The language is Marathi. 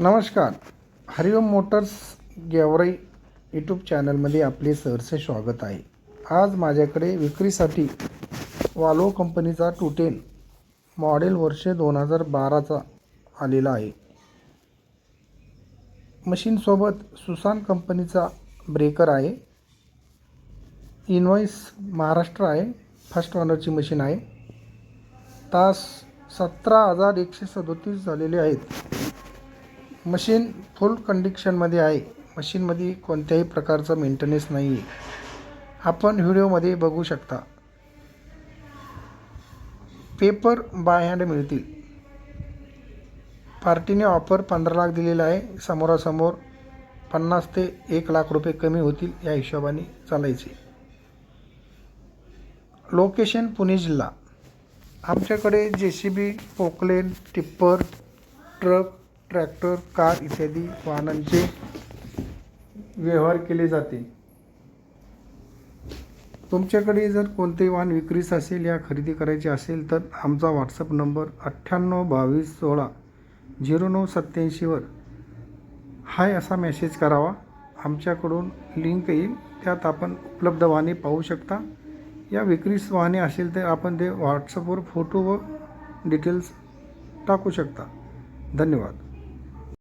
नमस्कार. हरिओम मोटर्स गेवराई यूट्यूब चॅनलमध्ये आपले सहर्ष स्वागत आहे. आज माझ्याकडे विक्रीसाठी वालो कंपनीचा टू टेन मॉडेल वर्ष दोन हजार बाराचा आलेला आहे. मशीनसोबत सुसान कंपनीचा ब्रेकर आहे. इनवॉइस महाराष्ट्र आहे. फर्स्ट ऑनरची मशीन आहे. तास सतरा हजार एकशे सदोतीस झालेले आहेत. मशीन फुल कंडिक्शनमध्ये आहे. मशीनमध्ये कोणत्याही प्रकारचा मेंटेनन्स नाही आहे आपण व्हिडिओमध्ये बघू शकता. पेपर बाय हँड मिळतील. पार्टीने ऑफर पंधरा लाख दिलेला आहे. समोरासमोर पन्नास ते एक लाख रुपये कमी होतील या हिशोबाने चालायचे. लोकेशन पुणे जिल्हा. आमच्याकडे J C B Poclain tipper truck tractor car इत्यादी वाहनांचे व्यवहार केले जाते. तुमच्याकडे जर कोणतेही वाहन विक्रीस असेल या खरेदी करायचे असेल तर आमचा व्हॉट्सअप नंबर अठ्ठ्याण्णव बावीस सोळा झिरो नऊ सत्त्याऐंशीवर हाय असा मेसेज करावा. आमच्याकडून लिंक येईल. त्यात आपण उपलब्ध वाहने पाहू शकता. या विक्रीस वाहने असेल तर आपण ते व्हॉट्सअपवर फोटो व डिटेल्स टाकू शकता. धन्यवाद.